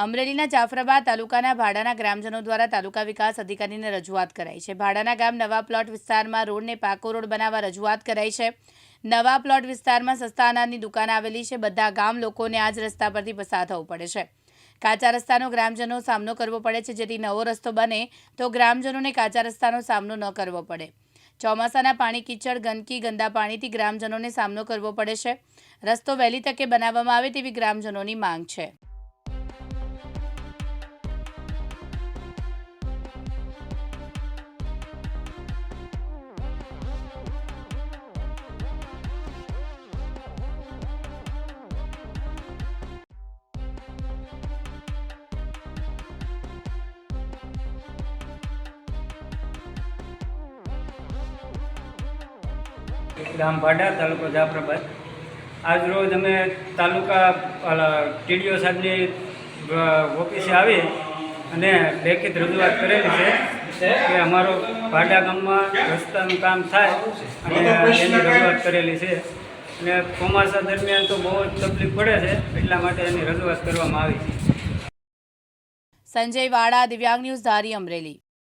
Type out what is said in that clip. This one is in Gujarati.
અમરેલીના જાફરાબાદ તાલુકાના ભાડાના ગ્રામજનો દ્વારા તાલુકા વિકાસ અધિકારીને રજૂઆત કરાઈ છે. ભાડાના ગામ નવા પ્લોટ વિસ્તારમાં રોડને પાકો રોડ બનાવવા રજૂઆત કરાઈ છે. નવા પ્લોટ વિસ્તારમાં સસ્તા અનાજની દુકાન આવેલી છે. બધા ગામ લોકોને આ જ રસ્તા પરથી પસાર થવું પડે છે. કાચા રસ્તાનો ગ્રામજનો સામનો કરવો પડે છે. જેથી નવો રસ્તો બને તો ગ્રામજનોને કાચા રસ્તાનો સામનો ન કરવો પડે. ચોમાસાના પાણી કીચડ, ગંદકી, ગંદા પાણીથી ગ્રામજનોને સામનો કરવો પડે છે. રસ્તો વહેલી તકે બનાવવામાં આવે તેવી ગ્રામજનોની માંગ છે. ગામ ભાડા તાલુકો જાફરાબાદ. આજ રોજ અમે તાલુકા ટીડીઓ સાહેબની ઓફિસે આવી અને લેખિત રજૂઆત કરેલી છે કે અમારો ભાડા ગામમાં રસ્તાનું કામ થાય અને એની રજૂઆત કરેલી છે. અને ચોમાસા દરમિયાન તો બહુ જ તકલીફ પડે છે એટલા માટે એની રજૂઆત કરવામાં આવી છે. સંજય વાડા દિવ્યાંગ ન્યૂઝ ધારી અમરેલી.